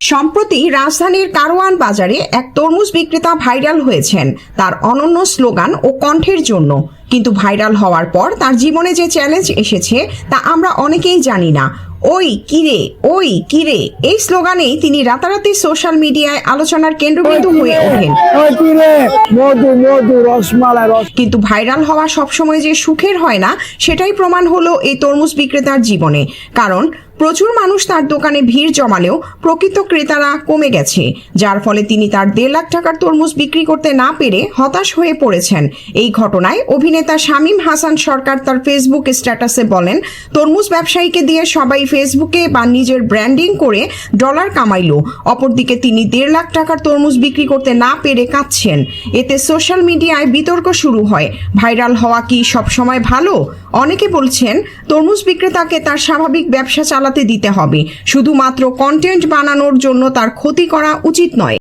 সম্প্রতি রাজধানীর কারওয়ান বাজারে এক তরমুজ বিক্রেতা ভাইরাল হয়েছেন। তার অনন্য স্লোগান ও কণ্ঠের জন্য। কিন্তু ভাইরাল হওয়ার পর তার জীবনে যে চ্যালেঞ্জ এসেছে, তা আমরা অনেকেই জানি না। ওই কিরে ওই কিরে এই স্লোগানেই তিনি রাতারাতি সোশ্যাল মিডিয়ায় আলোচনার কেন্দ্রবিন্দু হয়ে ওঠেন। কিন্তু ভাইরাল হওয়া সবসময় যে সুখের হয় না সেটাই প্রমাণ হলো এই তরমুজ বিক্রেতার জীবনে। কারণ প্রচুর মানুষ তার দোকানে ভিড় জমালেও প্রকৃত ক্রেতারা কমে গেছে, যার ফলে তিনি তার দেড় লাখ টাকার তরমুজ বিক্রি করতে না পেরে হতাশ হয়ে পড়েছেন। এই ঘটনায় অভিনেতা শামীম হাসান সরকার তার ফেসবুক স্ট্যাটাসে বলেন, তরমুজ ব্যবসায়ীকে দিয়ে সবাই ফেসবুকে বা নিজের ব্র্যান্ডিং করে ডলার কামাইলো, অপরদিকে তিনি দেড় লাখ টাকার তরমুজ বিক্রি করতে না পেরে কাঁদছেন। এতে সোশ্যাল মিডিয়ায় বিতর্ক শুরু হয়, ভাইরাল হওয়া কি সবসময় ভালো? অনেকে বলছেন, তরমুজ বিক্রেতাকে তার স্বাভাবিক ব্যবসা চালাতে দিতে হবে। শুধুমাত্র কন্টেন্ট বানানোর জন্য তার ক্ষতি করা উচিত নয়।